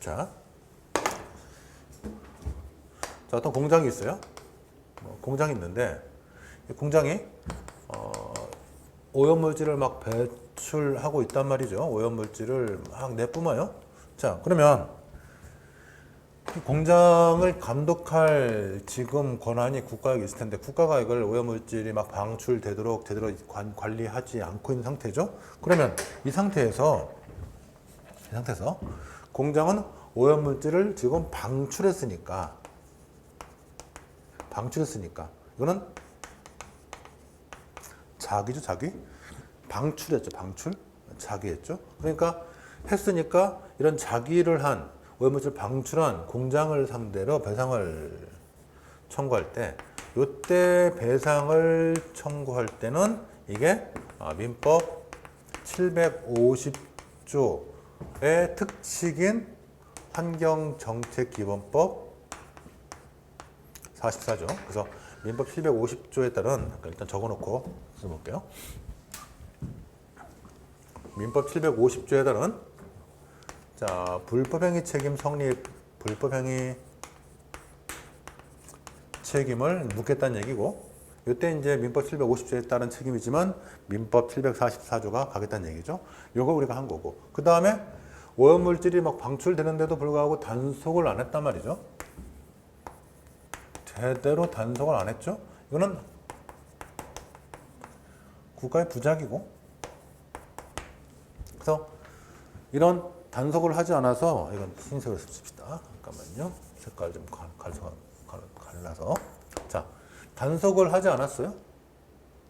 자, 자 어떤 공장이 있어요. 뭐 공장이 있는데 이 공장이 어, 오염물질을 막 배출하고 있단 말이죠. 오염물질을 막 내뿜어요. 자, 그러면 이 공장을 감독할 지금 권한이 국가에 있을 텐데 국가가 이걸 오염물질이 막 방출되도록 제대로 관, 관리하지 않고 있는 상태죠. 그러면 이 상태에서 이 상태에서 공장은 오염물질을 지금 방출했으니까 방출했으니까. 이거는 자기죠 자기? 방출했죠 방출? 자기했죠? 그러니까 했으니까 이런 자기를 한 오염물질 방출한 공장을 상대로 배상을 청구할 때 요때 배상을 청구할 때는 이게 아, 민법 750조 의 특칙인 환경정책기본법 44조. 그래서 민법 750조에 따른 일단 적어놓고 써볼게요. 민법 750조에 따른 자 불법행위 책임 성립 불법행위 책임을 묻겠다는 얘기고 이때 이제 민법 750조에 따른 책임이지만 민법 744조가 가겠다는 얘기죠. 요거 우리가 한 거고 그 다음에 오염물질이 막 방출되는데도 불구하고 단속을 안 했단 말이죠. 제대로 단속을 안 했죠? 이거는 국가의 부작이고 그래서 이런 단속을 하지 않아서 이건 흰색으로 씁시다. 잠깐만요. 색깔 좀 갈, 갈라서 자 단속을 하지 않았어요.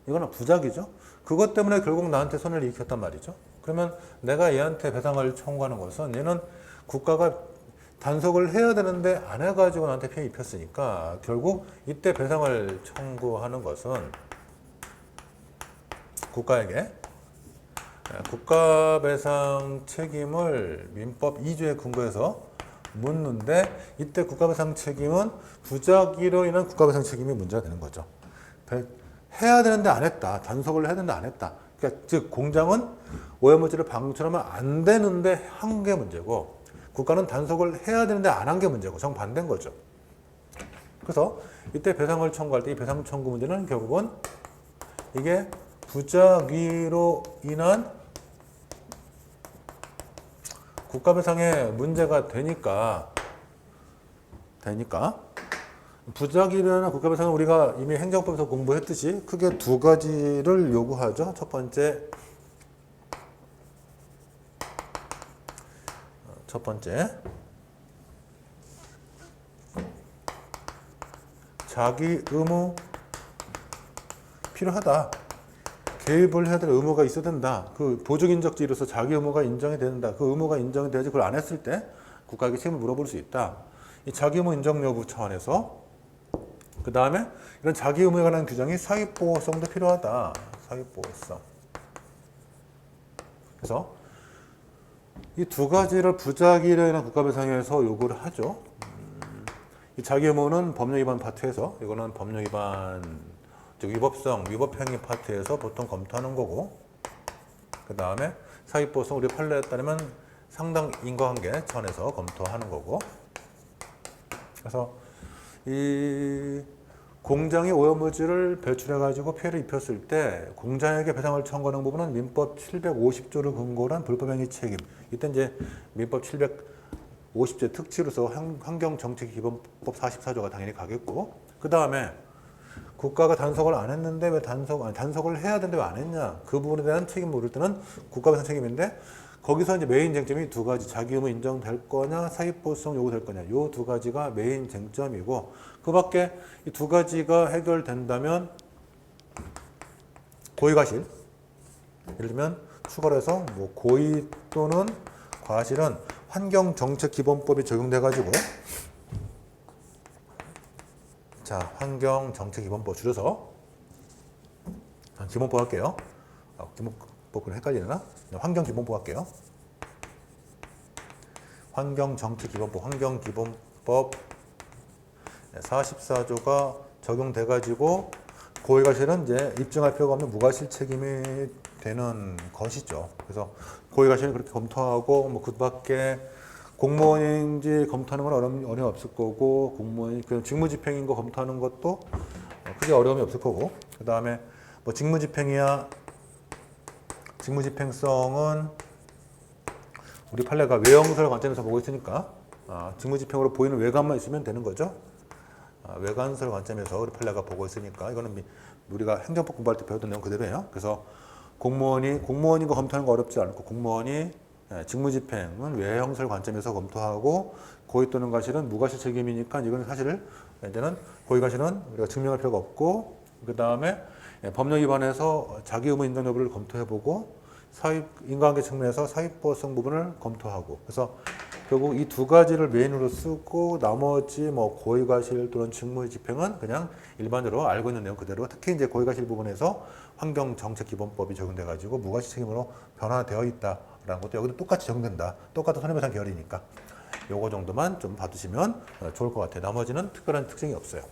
이거는 부작이죠. 그것 때문에 결국 나한테 손해를 일으켰단 말이죠. 그러면 내가 얘한테 배상을 청구하는 것은 얘는 국가가 단속을 해야 되는데 안 해가지고 나한테 피해 입혔으니까 결국 이때 배상을 청구하는 것은 국가에게 국가 배상 책임을 민법 2조에 근거해서 묻는데 이때 국가 배상 책임은 부작위로 인한 국가 배상 책임이 문제가 되는 거죠. 배- 해야 되는데 안 했다. 단속을 해야 되는데 안 했다. 그러니까 즉 공장은 오염물질을 방출하면 안 되는데 한 게 문제고 국가는 단속을 해야 되는데 안 한 게 문제고 정반대인 거죠. 그래서 이때 배상을 청구할 때 이 배상 청구 문제는 결국은 이게 부작위로 인한 국가배상에 문제가 되니까 되니까 부작위로 인한 국가배상은 우리가 이미 행정법에서 공부했듯이 크게 두 가지를 요구하죠. 첫 번째 첫 번째 자기 의무 필요하다. 개입을 해야 될 의무가 있어야 된다. 그 보증인적지로서 자기 의무가 인정이 된다. 그 의무가 인정이 돼야지 그걸 안 했을 때 국가에게 책임을 물어볼 수 있다. 이 자기 의무 인정 여부 차원에서 그 다음에 이런 자기 의무에 관한 규정이 사익보호성도 필요하다. 사익보호성. 그래서 이 두 가지를 부작위로 인한 국가배상에서 요구를 하죠. 음, 이 자기 의무는 법령 위반 파트에서 이거는 법령 위반 즉 위법성, 위법행위 파트에서 보통 검토하는 거고 그 다음에 사익보호성 우리 판례에 따르면 상당 인과관계 차원에서 검토하는 거고 그래서 이 공장이 오염물질을 배출해 가지고 피해를 입혔을 때 공장에게 배상을 청구하는 부분은 민법 750조를 근거로 한 불법행위 책임. 이때 이제 민법 750조 특치로서 환- 환경정책기본법 44조가 당연히 가겠고 그 다음에 국가가 단속을 안 했는데 왜 단속 아니 단속을 해야 되는데 왜 안 했냐 그 부분에 대한 책임 물을 때는 국가배상 책임인데 거기서 이제 메인 쟁점이 두 가지. 자기 의무 인정될 거냐 사익보수성 요구될 거냐. 요 두 가지가 메인 쟁점이고 그 밖에 이 두 가지가 해결된다면 고의과실. 예를 들면 추가로 해서 뭐 고의 또는 과실은 환경정책기본법이 적용돼 가지고 자, 환경정책기본법 줄여서 아, 기본법 할게요. 아, 기본 법은 헷갈리나? 네, 환경기본법 할게요. 환경정책기본법, 환경기본법 44조가 적용돼 가지고 고의가실은 이제 입증할 필요가 없는 무과실 책임이 되는 것이죠. 그래서 고의가실은 그렇게 검토하고 뭐 그밖에 공무원인지 검토하는 건 어려움, 어려움 없을 거고 공무원이 그 직무집행인 거 검토하는 것도 크게 어려움이 없을 거고 그 다음에 뭐 직무집행이야 직무집행성은 우리 판례가 외형설 관점에서 보고 있으니까 아, 직무집행으로 보이는 외관만 있으면 되는 거죠. 아, 외관설 관점에서 우리 판례가 보고 있으니까 이거는 미- 우리가 행정법 공부할 때 배웠던 내용 그대로예요. 그래서 공무원이 공무원인 거 검토하는 거 어렵지 않고 공무원이 예, 직무집행은 외형설 관점에서 검토하고 고의 또는 과실은 무과실 책임이니까 이건 사실 이제는 고의 과실은 우리가 증명할 필요가 없고 그 다음에 법령 위반에서 자기 의무 인정 여부를 검토해보고 사입 인과관계 측면에서 사입보성 부분을 검토하고 그래서 결국 이 두 가지를 메인으로 쓰고 나머지 뭐 고의과실 또는 직무집행은 그냥 일반적으로 알고 있는 내용 그대로 특히 이제 고의과실 부분에서 환경정책기본법이 적용돼 가지고 무과실 책임으로 변화되어 있다라는 것도 여기도 똑같이 적용된다. 똑같은 손해배상 결이니까 요거 정도만 좀 봐두시면 어, 좋을 것 같아요. 나머지는 특별한 특징이 없어요.